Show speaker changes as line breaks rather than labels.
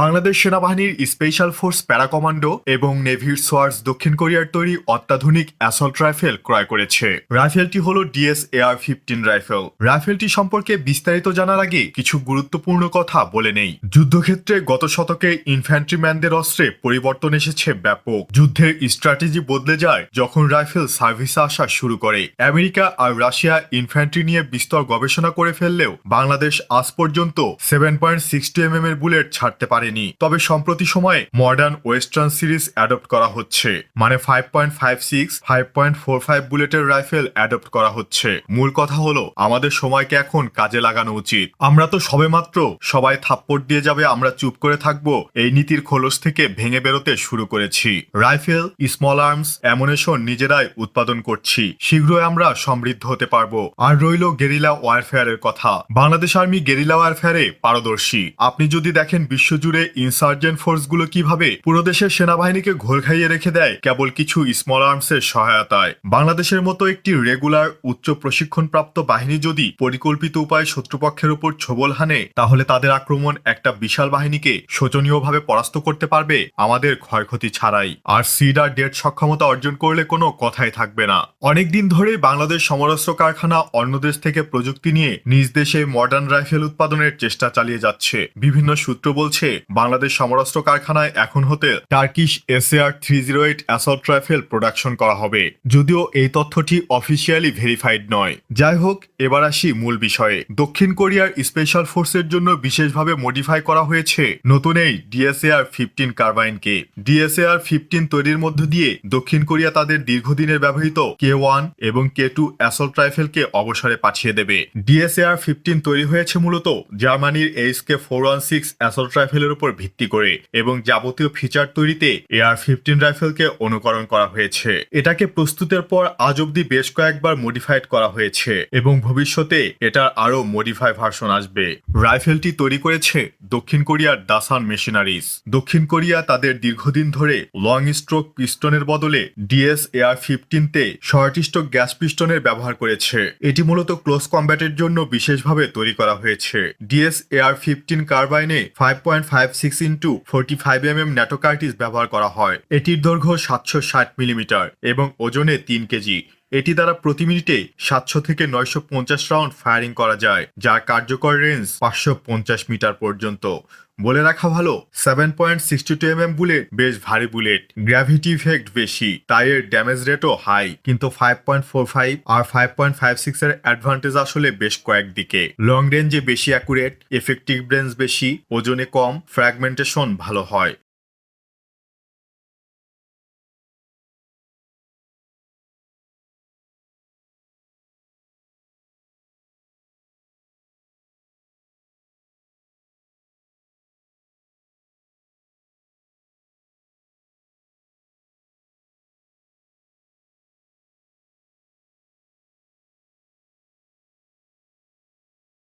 বাংলাদেশ সেনাবাহিনীর special force para commando এবং নেভির swords দক্ষিণ কোরিয়ার তৈরি অত্যাধুনিক অ্যাসল্ট রাইফেল ক্রয় করেছে। রাইফেলটি হল ডিএস এআর ফিফটিন রাইফেল। রাইফেলটি সম্পর্কে বিস্তারিত জানার আগে কিছু গুরুত্বপূর্ণ কথা বলে নেই। যুদ্ধক্ষেত্রে গত শতকে ইনফ্যান্ট্রিম্যানদের অস্ত্রে পরিবর্তন এসেছে ব্যাপক। যুদ্ধের স্ট্র্যাটেজি বদলে যায় যখন রাইফেল সার্ভিসে আসা শুরু করে। আমেরিকা আর রাশিয়া ইনফ্যান্ট্রি নিয়ে বিস্তর গবেষণা করে ফেললেও বাংলাদেশ আজ পর্যন্ত সেভেন পয়েন্ট সিক্সটি এম এর বুলেট ছাড়তে পারেনি। তবে সম্প্রতি সময়ে মডার্ন ওয়েস্টার্ন সিরিজ অ্যাডপ্ট করা হচ্ছে। মানে five point five six five point four five বুলেটের রাইফেল অ্যাডপ্ট করা হচ্ছে। মূল কথা হলো, আমাদের সময়কে এখন কাজে লাগানো উচিত। আমরা তো সবেমাত্র সবাই থাপ্পড় দিয়ে যাবে, আমরা চুপ করে থাকব, এই নীতির খোলস থেকে ভেঙে বেরোতে শুরু করেছি। রাইফেল স্মল আর্মস অ্যামোনেশন নিজেরাই উৎপাদন করছি। শীঘ্রই আমরা সমৃদ্ধ হতে পারব। আর রইল গেরিলা ওয়ারফেয়ারের কথা। বাংলাদেশ আর্মি গেরিলা ওয়ারফেয়ারে পারদর্শী। আপনি যদি দেখেন বিশ্বজুড়ে ইনসার্জেন্ট ফোর্সগুলো কীভাবে পুরো দেশের সেনাবাহিনীকে ঘোল খাইয়ে রেখে দেয়? কেবল কিছু স্মল আর্মসের সহায়তায়। বাংলাদেশের মতো একটি রেগুলার উচ্চ প্রশিক্ষণপ্রাপ্ত বাহিনী যদি পরিকল্পিত উপায়ে শত্রুপক্ষের উপর ছোবল হানে, তাহলে তাদের আক্রমণ একটা বিশাল বাহিনীকে শোচনীয়ভাবে পরাস্ত করতে পারবে। আমাদের ক্ষয়ক্ষতি ছাড়াই। আর সিডার ডেট সক্ষমতা অর্জন করলে কোনো কথাই থাকবে না। অনেকদিন ধরেই বাংলাদেশ সমরাস্ত্র কারখানা অন্য দেশ থেকে প্রযুক্তি নিয়ে নিজ দেশে মডার্ন রাইফেল উৎপাদনের চেষ্টা চালিয়ে যাচ্ছে। বিভিন্ন সূত্র বলছে বাংলাদেশ সমরাস্ত্র কারখানায় এখন হতে Turkish SAR three zero eight assault rifle production করা হবে। যদিও এই তথ্যটি অফিসিয়ালি ভেরিফাইড নয়। যাই হোক, এবার আসি মূল বিষয়ে। দক্ষিণ কোরিয়ার স্পেশাল ফোর্সের জন্য বিশেষভাবে মডিফাই করা হয়েছে নতুন এই ডিএসএআর ফিফটিন কার্বাইনকে। ডিএসএআর ফিফটিন তৈরির মধ্য দিয়ে দক্ষিণ কোরিয়া তাদের দীর্ঘদিনের ব্যবহৃত কে ওয়ান এবং কে টু অ্যাসল্ট রাইফেলকে অবসরে পাঠিয়ে দেবে। ডিএসএআর ফিফটিন তৈরি হয়েছে মূলত জার্মানির H K four one six assault রাইফেলের উপর ভিত্তি করে এবং যাবতীয় ফিচার তৈরিতে এআর ফিফটিন রাইফেলকে অনুকরণ করা হয়েছে। এটাকে প্রস্তুতের পর আজ অব্দি বেশ কয়েকবার মডিফাইড করা হয়েছে এবং ভবিষ্যতে এটার আরও মডিফাই ভার্সন আসবে। রাইফেলটি তৈরি করেছে দক্ষিণ কোরিয়ার দাসান মেশিনারিজ দক্ষিণ কোরিয়া তাদের দীর্ঘদিন ধরে লং স্ট্রোক পিস্টনের বদলে ডিএস এআর ফিফটিনতে শর্ট স্ট্রোক গ্যাস পিস্টনের ব্যবহার করেছে। এটি মূলত ক্লোজ কম্ব্যাটের জন্য বিশেষভাবে তৈরি করা হয়েছে। DS AR fifteen কার্বাইনে five point five six into forty five M M NATO ব্যবহার করা হয়। এটির দৈর্ঘ্য সাতশো ষাট মিলিমিটার এবং ওজনে তিন কেজি। এটি দ্বারা প্রতি মিনিটে সাতশো থেকে নয়শো পঞ্চাশ রাউন্ড ফায়ারিং করা যায়, যার কার্যকর রেঞ্জ পাঁচশো পঞ্চাশ মিটার পর্যন্ত। বলে রাখা ভালো seven point sixty two M M bullet বেশ ভারী বুলেট গ্র্যাভিটি ইফেক্ট বেশি তাই এর ড্যামেজ রেটও হাই কিন্তু ফাইভ পয়েন্ট ফোর ফাইভ আর ফাইভ পয়েন্ট ফাইভ সিক্স এর অ্যাডভান্টেজ আসলে বেশ কয়েক দিকে লং রেঞ্জে বেশি অ্যাকুরেট এফেক্টিভ রেঞ্জ বেশি, ওজনে কম ফ্র্যাগমেন্টেশন ভালো হয়।